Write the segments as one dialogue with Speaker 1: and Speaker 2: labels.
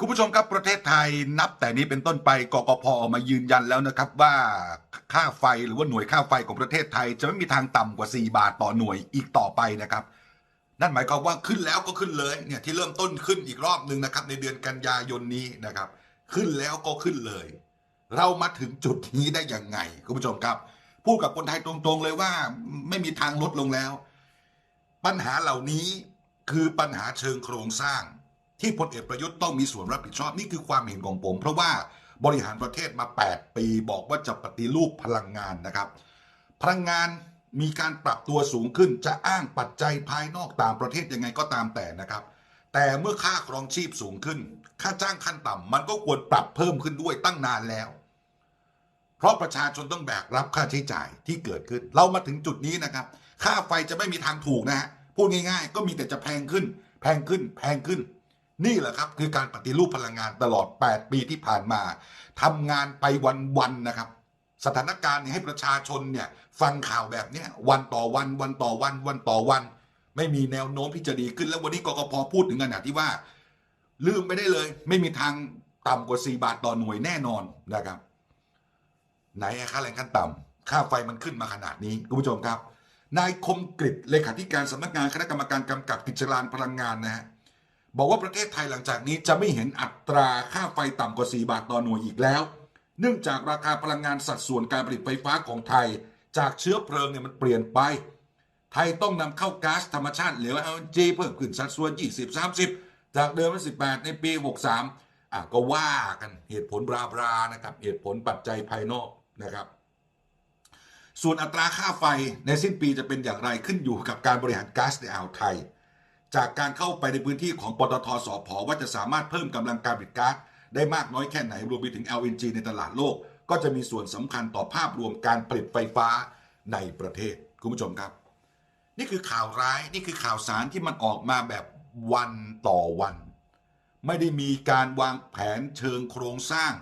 Speaker 1: คุณผู้ชมครับประเทศไทยนับแต่นี้เป็นต้นไปกกพออกมายืนยันแล้วนะครับว่าค่าไฟหรือว่าหน่วยค่าไฟของประเทศไทย จะไม่มีทางต่ำกว่า 4 บาทต่อหน่วยอีกต่อไปนะครับ นั่นหมายความว่าขึ้นแล้วก็ขึ้นเลยเนี่ยที่เริ่มต้นขึ้นอีกรอบหนึ่งนะครับ ในเดือนกันยายนนี้นะครับ ขึ้นแล้วก็ขึ้นเลย เรามาถึงจุดนี้ได้ยังไงคุณผู้ชมครับ พูดกับคนไทยตรงๆเลยว่าไม่มีทางลดลงแล้ว ปัญหาเหล่านี้คือปัญหาเชิงโครงสร้าง ที่พลเอกประยุทธ์ต้องมีส่วนรับผิดชอบนี่คือความเห็นของผม เพราะว่าบริหารประเทศมา 8 ปีบอกว่าจะปฏิรูปพลังงานนะครับ พลังงานมีการปรับตัวสูงขึ้นจะอ้างปัจจัยภายนอกต่างประเทศยังไงก็ตามแต่นะครับ แต่เมื่อค่าครองชีพสูงขึ้น ค่าจ้างขั้นต่ำมันก็ควรปรับเพิ่มขึ้นด้วยตั้งนานแล้ว เพราะประชาชนต้องแบกรับค่าใช้จ่ายที่เกิดขึ้น เรามาถึงจุดนี้นะครับ ค่าไฟจะไม่มีทางถูกนะฮะพูดง่าย ๆ ก็มีแต่จะแพงขึ้น แพงขึ้นแพงขึ้น นี่แหละครับคือการปฏิรูปพลังงานตลอด 8 ปีที่ผ่านมาทำงานไปวันๆนะครับ สถานการณ์นี่ยให้ประชาชนเนี่ยฟังข่าวแบบนี้วันต่อวันวันต่อวันวันต่อวัน ไม่มีแนวโน้มที่จะดีขึ้นแล้ววันนี้กกพพูดถึงขนาดที่ว่า ลืมไปได้เลย ไม่มีทางต่ำกว่า 4 บาทต่อหน่วยแน่นอนนะครับ ไหนค่าแรงขั้นต่ำค่าไฟมันขึ้นมาขนาดนี้คุณผู้ชมครับนายคมกริตเลขาธิการสำนักงานคณะกรรมการกำกับกิจการพลังงานนะฮะ บอกว่าประเทศไทยหลังจากนี้จะไม่เห็นอัตราค่าไฟต่ำกว่า 4 บาทต่อหน่วยอีกแล้ว เนื่องจากราคาพลังงานสัดส่วนการผลิตไฟฟ้าของไทย จากเชื้อเพลิงเนี่ยมันเปลี่ยนไป ไทยต้องนำเข้าก๊าซธรรมชาติเหลว LNG เพิ่มขึ้นสัดส่วน 20-30 จากเดิมเป็น18 ในปี 63อะก็ว่ากันเหตุผลบราบรานะครับเหตุผลปัจจัยภายนอกนะครับส่วนอัตราค่าไฟในสิ้นปีจะเป็นอย่างไรขึ้นอยู่กับการบริหารก๊าซในอ่าวไทย จากการเข้าไปในพื้นที่ของปตทสพว่าจะสามารถเพิ่มกำลังการผลิตก๊าซได้มากน้อยแค่ไหนรวมไปถึง LNG ในตลาดโลก ก็จะมีส่วนสำคัญต่อภาพรวมการผลิตไฟฟ้าในประเทศคุณผู้ชมครับ นี่คือข่าวร้ายนี่คือข่าวสารที่มันออกมาแบบวันต่อวัน ไม่ได้มีการวางแผนเชิงโครงสร้าง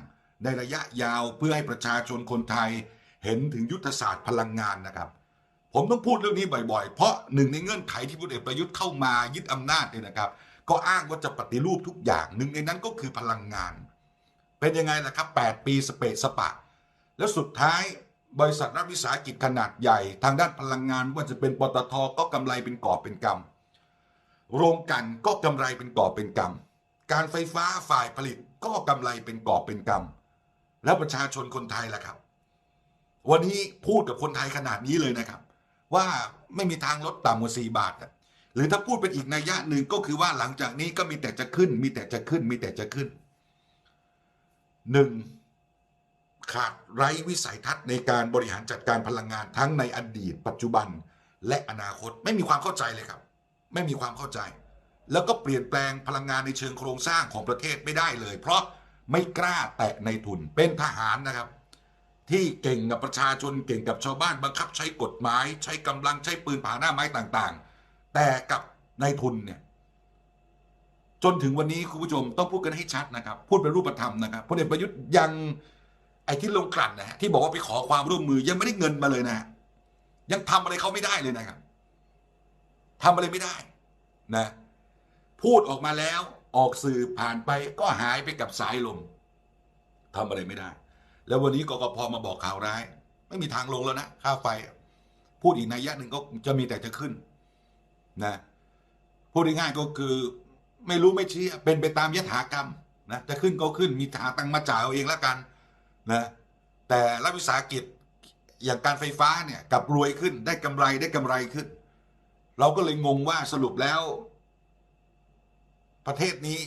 Speaker 1: ในระยะยาวเพื่อให้ประชาชนคนไทย เห็นถึงยุทธศาสตร์พลังงานนะครับ ผมต้องพูดเรื่องนี้บ่อยๆ เพราะหนึ่งในเงื่อนไขที่พลเอกประยุทธ์เข้ามายึดอำนาจเนี่ยนะครับ ก็อ้างว่าจะปฏิรูปทุกอย่าง หนึ่งในนั้นก็คือพลังงาน เป็นยังไงล่ะครับ 8 ปีสเปะสปะ แล้วสุดท้ายบริษัทรัฐวิสาหกิจขนาดใหญ่ ทางด้านพลังงานไม่ว่าจะเป็นปตทก็กำไรเป็นกอบเป็นกำโรงกันก็กำไรเป็นกอบเป็นกำการไฟฟ้าฝ่ายผลิตก็กำไรเป็นกอบเป็นกำแล้วประชาชนคนไทยล่ะครับ วันนี้พูดกับคนไทยขนาดนี้เลยนะครับ ว่าไม่มีทางลดต่ำกว่า4บาท หรือถ้าพูดเป็นอีกนัยยะหนึ่งก็คือว่าหลังจากนี้ก็มีแต่จะขึ้น มีแต่จะขึ้น มีแต่จะขึ้นหนึ่งขาดไร้วิสัยทัศน์ในการบริหารจัดการพลังงานทั้งในอดีต ปัจจุบันและอนาคตไม่มีความเข้าใจเลยครับ ไม่มีความเข้าใจ แล้วก็เปลี่ยนแปลงพลังงานในเชิงโครงสร้างของประเทศไม่ได้เลย เพราะไม่กล้าแตะในทุนเป็นทหารนะครับ ที่เก่งกับประชาชนเก่งกับชาวบ้านบังคับใช้กฎหมาย ใช้กำลังใช้ปืนผ่าหน้าไม้ต่างๆ แต่กับนายทุนเนี่ยจนถึงวันนี้คุณผู้ชมต้องพูดกันให้ชัดนะครับ พูดเป็นรูปธรรมนะครับพลเอกประยุทธ์ยังไอ้ที่ลงกลั่นนะฮะที่บอกว่าไปขอความร่วมมือยังไม่ได้เงินมาเลยนะฮะยังทำอะไรเขาไม่ได้เลยนะครับทำอะไรไม่ได้นะ พูดออกมาแล้วออกสื่อผ่านไปก็หายไปกับสายลมทำอะไรไม่ได้ แล้ววันนี้กกพมาบอกข่าวร้าย ไม่มีทางลงแล้วนะค่าไฟ พูดอีกนัยยะหนึ่งก็จะมีแต่จะขึ้นนะพูดง่ายๆก็คือไม่รู้ไม่ชี้เป็นไปตามยถากรรมนะจะขึ้นก็ขึ้นมีหาตังมาจ่ายเอาเองแล้วกันนะแต่รัฐวิสาหกิจอย่างการไฟฟ้าเนี่ยกับรวยขึ้นได้กำไรได้กำไรขึ้น เราก็เลยงงว่าสรุปแล้ว ประเทศนี้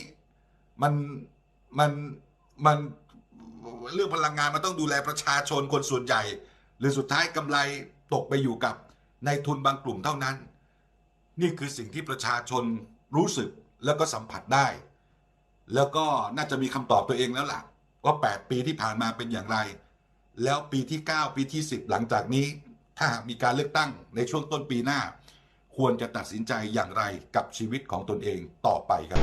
Speaker 1: มันมันมัน เรื่องพลังงานมันต้องดูแลประชาชนคนส่วนใหญ่ หรือสุดท้ายกำไรตกไปอยู่กับในทุนบางกลุ่มเท่านั้น นี่คือสิ่งที่ประชาชนรู้สึกแล้วก็สัมผัสได้ แล้วก็น่าจะมีคำตอบตัวเองแล้วล่ะ ว่า 8 ปีที่ผ่านมาเป็นอย่างไร แล้วปีที่ 9 ปีที่ 10 หลังจากนี้ ถ้าหากมีการเลือกตั้งในช่วงต้นปีหน้า ควรจะตัดสินใจอย่างไรกับชีวิตของตนเองต่อไปครับ